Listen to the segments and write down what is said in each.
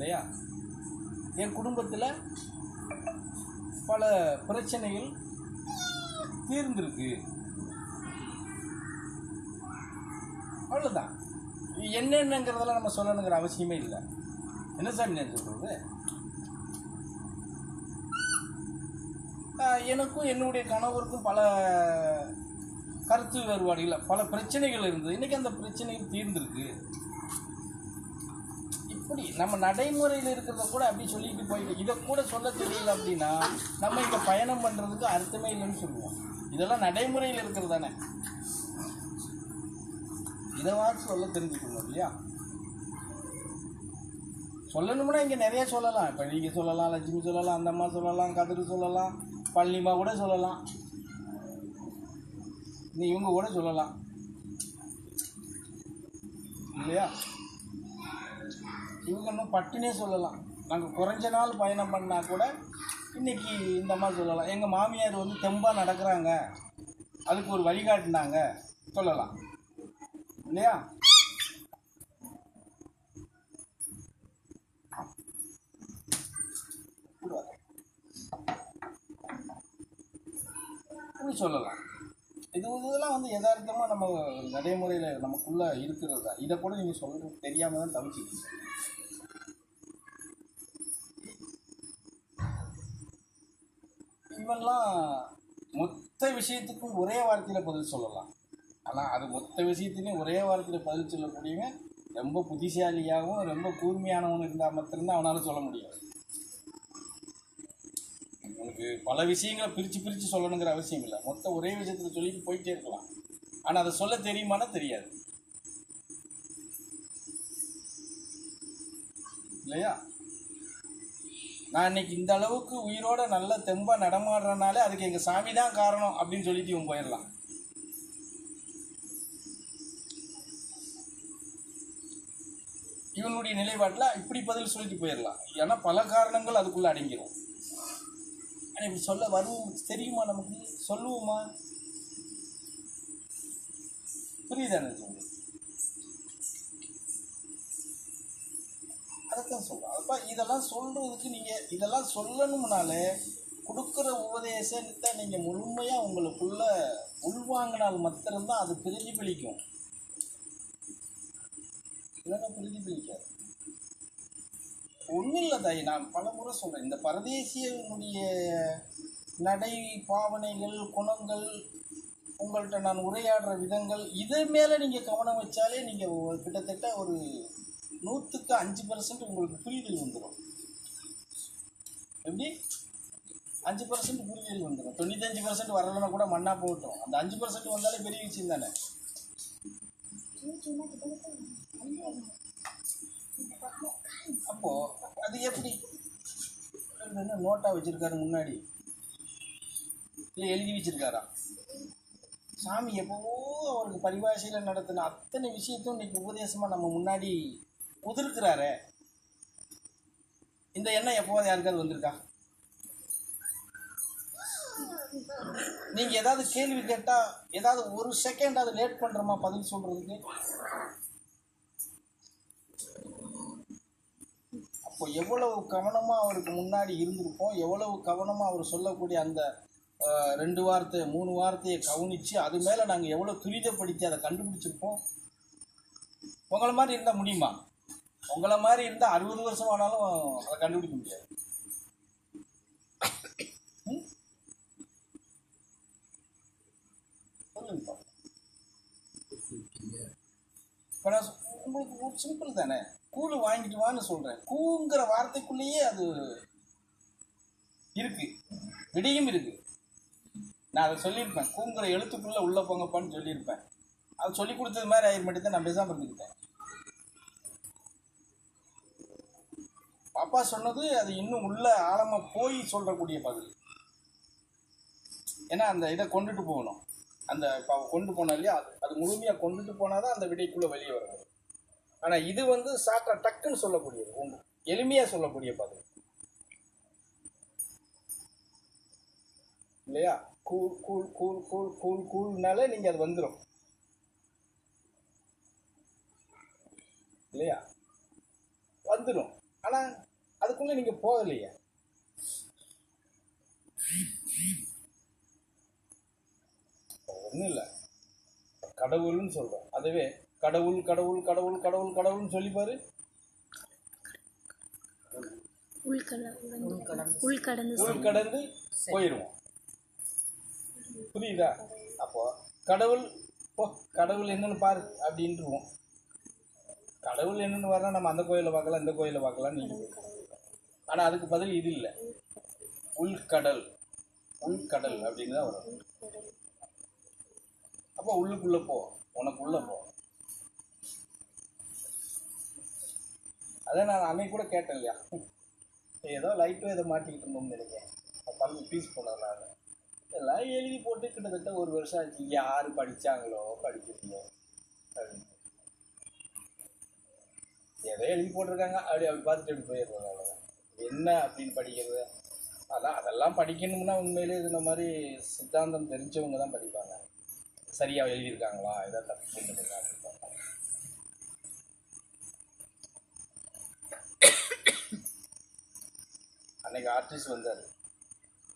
இல்லையா? என் குடும்பத்தில் பல பிரச்சனைகள் தீர்ந்திருக்கு. அவ்வளோதான் என்னென்னங்கிறதெல்லாம் நம்ம சொல்லணுங்கிற அவசியமே இல்லை. என்ன சார் நான் சொல்கிறது எனக்கும் என்னுடைய கணவருக்கும் பல கருத்து வேறுபாடுகள் பல பிரச்சனைகள் இருந்தது. இன்றைக்கி அந்த பிரச்சனைகள் தீர்ந்திருக்கு. அப்படி நம்ம நடைமுறையில் இருக்கிறத கூட அப்படி சொல்லிட்டு போயிட்டு இதை கூட சொல்ல தெரியல அப்படின்னா நம்ம இங்கே பயணம் பண்ணுறதுக்கு அர்த்தமே இல்லைன்னு சொல்லுவோம். இதெல்லாம் நடைமுறையில் இருக்கிறது தானே. இதைவாச்சும் சொல்ல தெரிஞ்சுக்கணும் இல்லையா? சொல்லணும்னா இங்கே நிறைய சொல்லலாம். இப்போ நீங்கள் சொல்லலாம் லட்சுமி சொல்லலாம் அந்த அம்மா சொல்லலாம் கதிர் சொல்லலாம் பழனிமா கூட சொல்லலாம். நீ இவங்க கூட சொல்லலாம். இல்லையா? இவங்க இன்னும் பட்டுனே சொல்லலாம். நாங்கள் குறைஞ்ச நாள் பயணம் பண்ணால் கூட இன்னைக்கு இந்த மாதிரி சொல்லலாம். எங்கள் மாமியார் வந்து தெம்பாக நடக்கிறாங்க. அதுக்கு ஒரு வழிகாட்டினாங்க சொல்லலாம். இல்லையா? அப்படி சொல்லலாம். இது இதெல்லாம் வந்து யதார்த்தமாக நம்ம நடைமுறையில் நமக்குள்ளே இருக்கிறது? தான் இதை கூட நீங்கள் சொல்கிறது தெரியாமல் தான் தவிச்சிக்கிங்க இவெல்லாம் மொத்த விஷயத்துக்கும் ஒரே வார்த்தையில் பதில் சொல்லலாம். ஆனால் அது மொத்த விஷயத்துலையும் ஒரே வார்த்தையில் பதில் சொல்லக்கூடியவங்க ரொம்ப புத்திசாலியாகவும் ரொம்ப கூர்மையானவன் இருந்தால் மட்டும்தான் அவனால் சொல்ல முடியாது உனக்கு பல விஷயங்களை பிரித்து பிரித்து சொல்லணுங்கிற அவசியம் இல்லை. மொத்த ஒரே விஷயத்தில் சொல்லிட்டு போயிட்டே இருக்கலாம். ஆனால் அதை சொல்ல தெரியுமானா தெரியாது. இல்லையா? நான் இன்னைக்கு இந்த அளவுக்கு உயிரோட நல்ல தெம்பா நடமாடுறனாலே அதுக்கு எங்கள் சாமி தான் காரணம் அப்படின்னு சொல்லிட்டு இவன் போயிடலாம். இவனுடைய நிலைப்பாட்டில் இப்படி பதில் சொல்லிட்டு போயிடலாம். ஏன்னா பல காரணங்கள் அதுக்குள்ளே அடங்கிடும் ஆனால் இப்படி சொல்ல வருவோம் தெரியுமா நமக்கு? சொல்லுவோமா? புரியுதா எனக்கு? உங்களுக்கு சொல்கிறோம் அப்போ இதெல்லாம் சொல்கிறதுக்கு நீங்கள் இதெல்லாம் சொல்லணும்னாலே கொடுக்குற உபதேசத்தை நீங்கள் முழுமையாக உங்களுக்குள்ள உள்வாங்கினால் மாத்திரம்தான் அது பிரதிபலிக்கும். இல்லைன்னா பிரதிபலிக்காது? ஒன்றும் இல்லை தாய் நான் பல முறை சொல்கிறேன் இந்த பரதேசியனுடைய நடை பாவனைகள் குணங்கள் உங்கள்கிட்ட நான் உரையாடுற விதங்கள் இது மேலே நீங்கள் கவனம் வச்சாலே நீங்கள் கிட்டத்தட்ட ஒரு நூற்றுக்கு அஞ்சு பர்சன்ட் உங்களுக்கு புரிதல் வந்துடும் எப்படி? அஞ்சு பர்சன்ட் புரிதல் வந்துடும் தொண்ணூத்தஞ்சு பர்சன்ட் வரலன்னா கூட மண்ணா போகட்டும். அந்த அஞ்சு பர்சன்ட் வந்தாலே பெரிய விஷயம் தானே? அப்போ அது எப்படி? என்ன நோட்டா வச்சிருக்காரு முன்னாடி? இல்லை எழுதி வச்சிருக்காரா? சாமி எப்பவோ அவருக்கு பரிபாஷையில் நடத்தின அத்தனை விஷயத்தையும் இன்னைக்கு உபதேசமாக நம்ம முன்னாடி உதிர்க்கிறாரு இந்த எண்ணம் எப்போவாது யாருக்காவது வந்திருக்கா? நீங்க ஏதாவது கேள்வி கேட்டா ஏதாவது ஒரு செகண்ட் லேட் பண்றோமா பதில் சொல்றதுக்கு? அப்போ எவ்வளவு கவனமா அவருக்கு முன்னாடி இருந்திருப்போம் எவ்வளவு கவனமா அவர் சொல்லக்கூடிய அந்த ரெண்டு வார்த்தை மூணு வார்த்தையை கவனிச்சு அது மேல நாங்க எவ்வளவு துரிதப்படுத்தி அதை கண்டுபிடிச்சிருப்போம்? உங்களை மாதிரி இருந்தால் முடியுமா? உங்களை மாதிரி இருந்தா அறுபது வருஷம் ஆனாலும் அதை கண்டுபிடிக்க முடியாது. இப்போ நான் உங்களுக்கு ஒரு சிம்பிள் தானே? கூழ் வாங்கிட்டு வான்னு சொல்றேன். கூங்கிற வார்த்தைக்குள்ளேயே அது இருக்கு. விடியும் இருக்கு. நான் அதை சொல்லியிருப்பேன். கூங்குற எழுத்துக்குள்ள உள்ள போங்கப்பான்னு சொல்லியிருப்பேன். அது சொல்லி கொடுத்தது மாதிரி ஆயிரம் மட்டும் தான் நான் பேசாமல் இருந்துக்கிட்டேன் அப்பா சொன்னது அது இன்னும் உள்ள ஆழமாக போய் சொல்லக்கூடிய பதில். ஏன்னா அந்த இதை கொண்டுட்டு போகணும். அந்த இப்போ கொண்டு போனா இல்லையா? அது அது முழுமையாக கொண்டுட்டு போனாதான் அந்த விடைக்குள்ளே வெளியே வரும். ஆனால் இது வந்து சாக்கா டக்குன்னு சொல்லக்கூடியது. ஒன்று எளிமையாக சொல்லக்கூடிய பதில். இல்லையா? கூழ் கூழ் கூழ் கூழ் கூழ் கூழ்னாலே நீங்கள் அது வந்துடும் இல்லையா? வந்துடும் அதுக்குள்ளே நீங்கள் போகலையே. ஒன்றும் இல்லை கடவுள்னு சொல்கிறோம் அதுவே கடவுள் கடவுள் கடவுள் கடவுள் கடவுள்னு சொல்லி பாரு. உள்கடந்து உள்கடந்து உள் கடந்து போயிடுவோம் புரியுதா? அப்போ கடவுள் போ கடவுள் என்னன்னு பாரு அப்படின்ட்டுருவோம் கடவுள் என்னன்னு வரலாம் நம்ம அந்த கோயிலை பார்க்கலாம் இந்த கோயிலை பார்க்கலாம் நீங்கள் ஆனால் அதுக்கு பதில் இது இல்லை. உள்கடல். உள்கடல் அப்படின்னு தான் வரும். அப்போ உள்ளுக்குள்ளே போ. உனக்குள்ளே போ. அதான் நான் அன்னைக்கு கூட கேட்டேன் இல்லையா? ஏதோ லைட்டும் இதை மாட்டிக்கிட்டு இருந்தோம்னு நினைக்கிறேன். பல்லு பீஸ் போனது நான் எல்லாம் எழுதி போட்டு கிட்டத்தட்ட ஒரு வருஷம் ஆச்சு. யார் படித்தாங்களோ படிக்கலையோ. அப்படின்னு. ஏதோ எழுதி போட்டிருக்காங்க. அப்படி அப்படி பார்த்துட்டு அப்படி போயிடுறது அவ்வளோதான் என்ன அப்படின்னு படிக்கிறது? அதான் அதெல்லாம் படிக்கணும்னா உண்மையிலே இந்த மாதிரி சித்தாந்தம் தெரிஞ்சவங்க தான் படிப்பாங்க. சரியாக எழுதியிருக்காங்களா? எதாவது தப்பு பண்ணிருக்காங்க அப்படின்னு பார்ப்பாங்க அன்னைக்கு ஆர்டிஸ்ட் வந்தார்.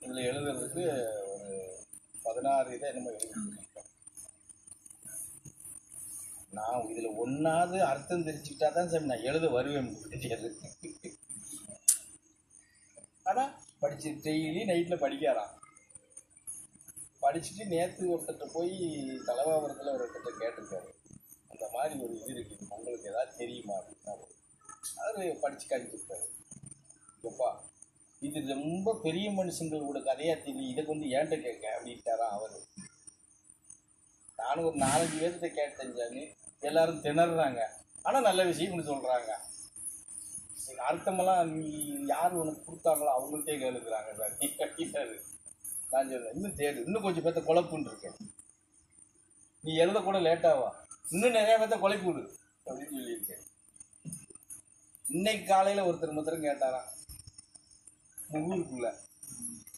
இதில் எழுதுறதுக்கு ஒரு பதினாறு இதை என்னமோ எழுதிருக்கோம் நான் இதில் ஒன்றாவது அர்த்தம் தெரிஞ்சுக்கிட்டா தான் சரி நான் எழுத வருவேன் தெரியாது படிச்சு டெய்லி நைட்டில் படிக்காராம். படிச்சுட்டு நேற்று ஒருத்தட்ட போய் தலைவாபுரத்தில் ஒருத்தட்ட கேட்டிருக்காரு. அந்த மாதிரி ஒரு இது இருக்குது உங்களுக்கு ஏதாவது தெரியுமா அப்படின்னா அவர் படித்து காமிச்சிருக்காரு. எப்பா இது ரொம்ப பெரிய மனுஷங்களோட கதையாக தெரியும் இதை கொண்டு ஏன்ட்ட கேட்க? அப்படின்ட்டாராம் அவர். நானும் ஒரு நாலஞ்சு பேர்கிட்ட கேட்டேன் சாமி எல்லாரும் திணறாங்க. ஆனால் நல்ல விஷயம்னு சொல்கிறாங்க அர்த்தமெல்லாம் நீ யார் உனக்கு கொடுத்தாங்களோ அவங்கள்ட்டே கேளுக்கிறாங்க சார் நீ கட்டிட்டாரு நான் சொல்றேன் இன்னும் தேடு. இன்னும் கொஞ்சம் பேர்த்த குழப்புன்னு இருக்கேன். நீ எழுத கூட லேட்டாவா இன்னும் நிறைய பேர்த்த குழப்பி விடு அப்படின்னு சொல்லியிருக்கேன். இன்னைக்கு காலையில் ஒருத்தர் மாத்திரம் கேட்டாராம் ஊருக்குள்ள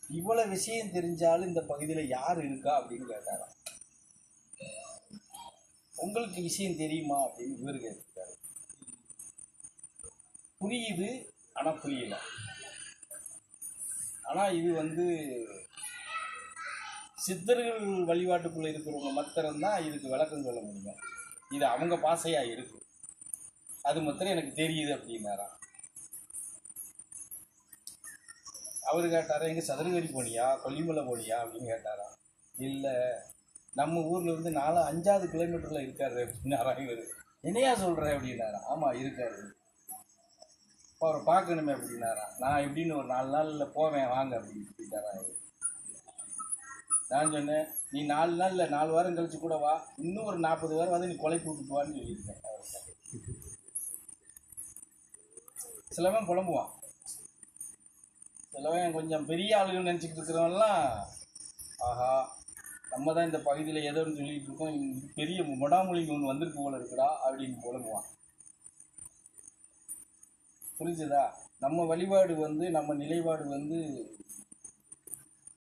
இவ்வளவு விஷயம் தெரிஞ்சாலும் இந்த பகுதியில் யார் இருக்கா? அப்படின்னு கேட்டாராம். உங்களுக்கு விஷயம் தெரியுமா? அப்படின்னு இவர் கேட்டு புரியுது ஆனால் புரியல. ஆனால் இது வந்து சித்தர்கள் வழிபாட்டுக்குள்ளே இருக்கிறவங்க மத்திரம் தான் இதுக்கு விளக்கம் சொல்ல முடியும். இது அவங்க பாசையாக இருக்கு. அது மாத்திரம் எனக்கு தெரியுது அப்படின்னாரா? அவர் கேட்டாரா எங்க சதுரகிரி போனியா? கொல்லிமலை போனியா? அப்படின்னு கேட்டாரா. இல்லை நம்ம ஊர்ல இருந்து நாலு அஞ்சாவது கிலோமீட்டர்ல இருக்காரு. அப்படின்னாரா இவர். என்னையா சொல்கிறேன் அப்படின்னாரா. ஆமா இருக்காரு. அவரை பார்க்கணுமே அப்படின்னாரா? நான் எப்படின்னு ஒரு நாலு நாளில் போவேன் வாங்க அப்படின்னு சொல்லிட்டாரா நான் சொன்னேன் நீ நாலு நாளில் நாலு வாரம் கழிச்சு கூட வா இன்னும் ஒரு நாற்பது வாரம் வந்து நீ கொலை கூப்பிட்டு வான்னு சொல்லியிருக்கேன். சிலவன் புலம்புவான். சிலவன் கொஞ்சம் பெரிய ஆளுகள் நினச்சிக்கிட்டு இருக்கிறவன்லாம் ஆஹா நம்ம தான் இந்த பகுதியில் எதோன்னு சொல்லிகிட்டு சொல்லிட்டு இருக்கோம் பெரிய முடாமொழிங்க ஒன்று வந்திருக்கு போல இருக்குடா அப்படின்னு புலம்புவான். புரிஞ்சுதா? நம்ம வழிபாடு வந்து நம்ம நிலைப்பாடு வந்து